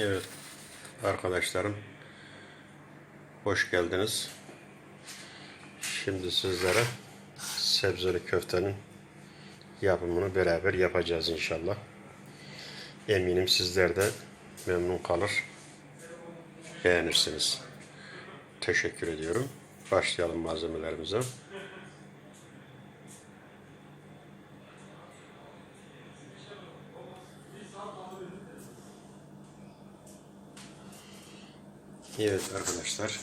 Evet arkadaşlarım hoş geldiniz. Şimdi sizlere sebzeli köftenin yapımını beraber yapacağız inşallah. Eminim sizler de memnun kalır, beğenirsiniz. Teşekkür ediyorum. Başlayalım malzemelerimize. Evet arkadaşlar.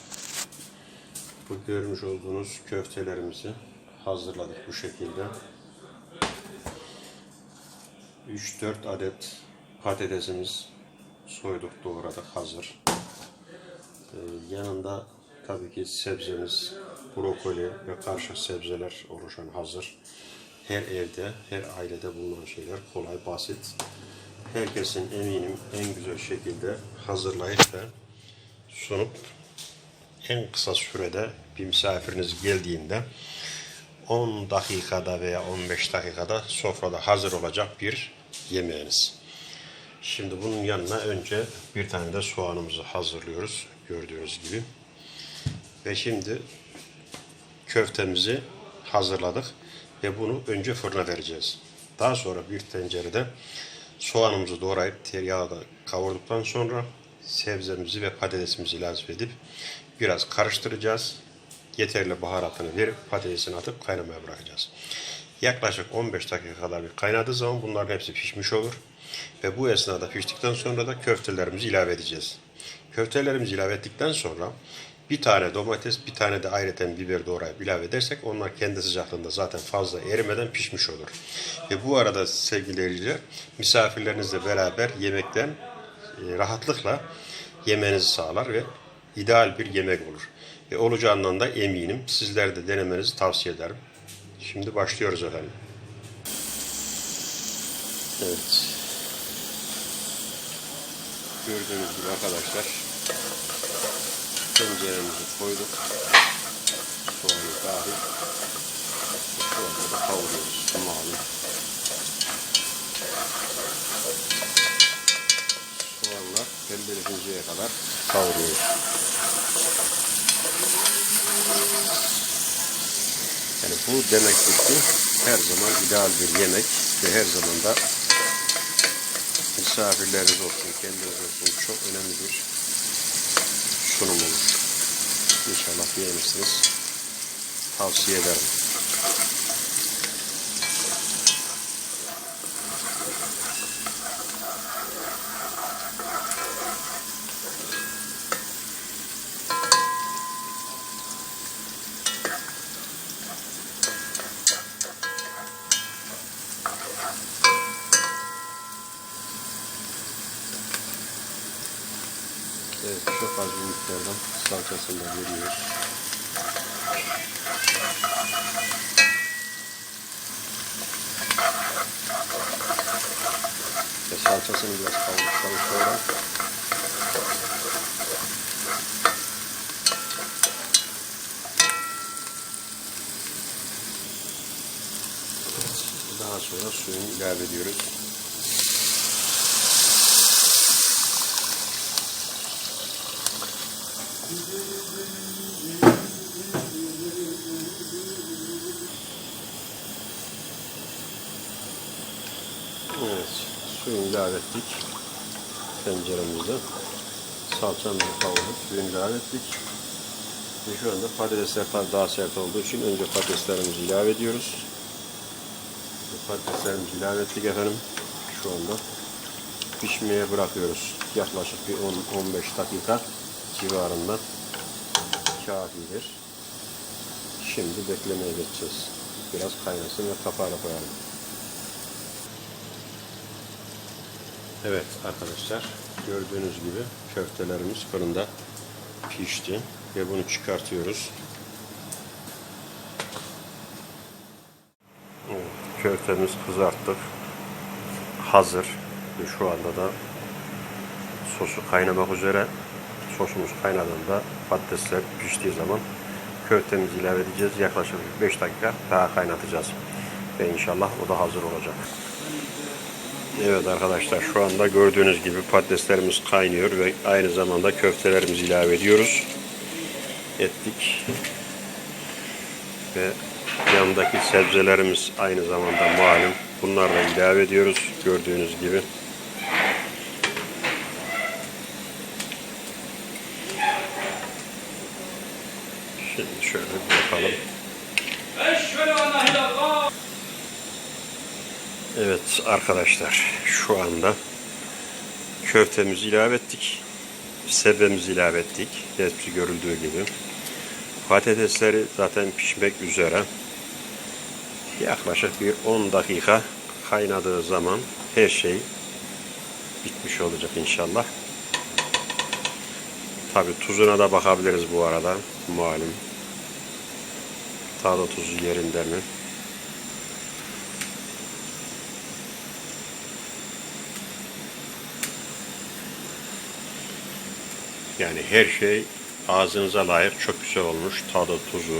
Bu görmüş olduğunuz köftelerimizi hazırladık bu şekilde. 3-4 adet patatesimiz soyduk doğradık hazır. Ee, yanında tabii ki sebzemiz brokoli ve karışık sebzeler oluşan hazır. Her evde, her ailede bulunan şeyler kolay, basit. Herkesin eminim en güzel şekilde hazırlayıp da sunup en kısa sürede bir misafiriniz geldiğinde 10 dakikada veya 15 dakikada sofrada hazır olacak bir yemeğiniz. Şimdi bunun yanına önce bir tane de soğanımızı hazırlıyoruz gördüğünüz gibi. Ve şimdi köftemizi hazırladık ve bunu önce fırına vereceğiz. Daha sonra bir tencerede soğanımızı doğrayıp tereyağda kavurduktan sonra sebzemizi ve patatesimizi ilave edip biraz karıştıracağız. Yeterli baharatını verip patatesini atıp kaynamaya bırakacağız. Yaklaşık 15 dakika kadar bir kaynadığı zaman bunların hepsi pişmiş olur. Ve bu esnada piştikten sonra da köftelerimizi ilave edeceğiz. Köftelerimizi ilave ettikten sonra bir tane domates, bir tane de ayrıca biber doğrayıp ilave edersek onlar kendi sıcaklığında zaten fazla erimeden pişmiş olur. Ve bu arada sevgili misafirlerinizle beraber yemekten rahatlıkla yemenizi sağlar ve ideal bir yemek olur. Ve olacağından da eminim. Sizler de denemenizi tavsiye ederim. Şimdi başlıyoruz efendim. Evet. Gördüğünüz gibi arkadaşlar tenceremizi koyduk. Soğanı dahil. Şu anda da kavuruyoruz. Malum. Pembeleşinceye kadar kavuruyoruz. Yani bu demektir ki her zaman ideal bir yemek ve her zaman da misafirleriniz olsun, kendiniz olsun çok önemli bir sunum olur. İnşallah beğenirsiniz. Tavsiye ederim. Evet, çok az bir salçasını da veriyoruz. Ve salçasını biraz kavurduktan sonra daha sonra suyunu ilave ediyoruz. Evet, suyunu ilave ettik tenceremize. Salçamızı kavurduk, suyunu ilave ettik. Ve şu anda patatesler daha sert olduğu için önce patateslerimizi ilave ediyoruz. Patateslerimizi ilave ettik efendim. Şu anda pişmeye bırakıyoruz. Yaklaşık bir 10-15 dakika civarında kafidir. Şimdi beklemeye geçeceğiz. Biraz kaynasın ve kapağına koyalım. Evet arkadaşlar gördüğünüz gibi köftelerimiz fırında pişti ve bunu çıkartıyoruz. Köftemiz kızarttık. Hazır. Şu anda da sosu kaynamak üzere. Sosumuz kaynadığında patatesler piştiği zaman köftemizi ilave edeceğiz. Yaklaşık 5 dakika daha kaynatacağız. Ve inşallah o da hazır olacak. Evet arkadaşlar şu anda gördüğünüz gibi patateslerimiz kaynıyor ve aynı zamanda köftelerimizi ilave ediyoruz. Ettik. Ve yanındaki sebzelerimiz aynı zamanda malum. Bunları da ilave ediyoruz gördüğünüz gibi. Şimdi şöyle bir yapalım. Evet arkadaşlar şu anda köftemizi ilave ettik. Sebzemizi ilave ettik. Hepsi görüldüğü gibi. Patatesleri zaten pişmek üzere. Yaklaşık bir 10 dakika kaynadığı zaman her şey bitmiş olacak inşallah. Tabi tuzuna da bakabiliriz bu arada. Malum. Tadı tuzu yerinde mi? Yani her şey ağzınıza layık çok güzel olmuş. Tadı, tuzu.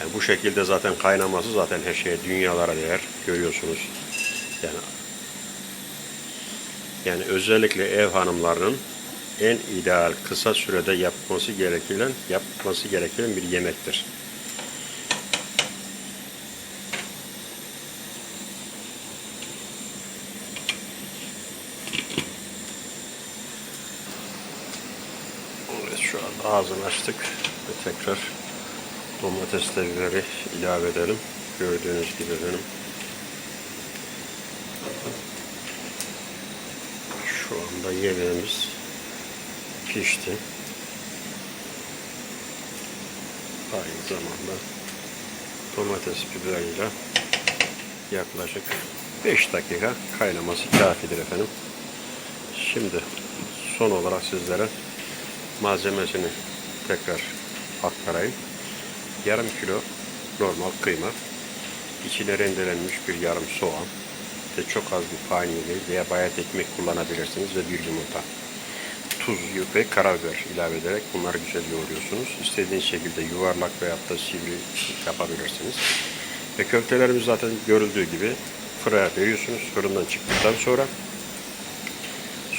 Yani bu şekilde zaten kaynaması zaten her şeye dünyalara değer. Görüyorsunuz. Yani yani özellikle ev hanımlarının en ideal kısa sürede yapması gereken yapması gereken bir yemektir. Evet şu anda ağzını açtık ve tekrar domatesle biberi ilave edelim. Gördüğünüz gibi benim. Şu anda yemeğimiz pişti. Aynı zamanda domates biberiyle yaklaşık 5 dakika kaynaması kafidir efendim. Şimdi son olarak sizlere malzemesini tekrar aktarayım. Yarım kilo normal kıyma, içine rendelenmiş bir yarım soğan ve çok az bir peynir veya bayat ekmek kullanabilirsiniz ve bir yumurta. Tuz ve karabiber ilave ederek bunları güzel yoğuruyorsunuz. İstediğiniz şekilde yuvarlak veya da sivri yapabilirsiniz. Ve köftelerimiz zaten görüldüğü gibi fırına veriyorsunuz. Fırından çıktıktan sonra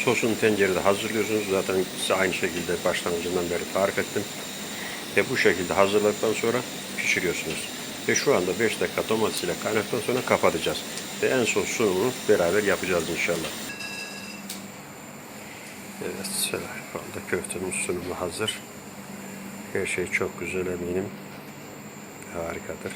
Sosunu tencerede hazırlıyorsunuz. Zaten size aynı şekilde başlangıcından beri tarif ettim. Ve bu şekilde hazırladıktan sonra pişiriyorsunuz. Ve şu anda 5 dakika domates ile kaynadıktan sonra kapatacağız. Ve en son sunumunu beraber yapacağız inşallah. Evet, anda köftenin sunumu hazır. Her şey çok güzel eminim. Harikadır.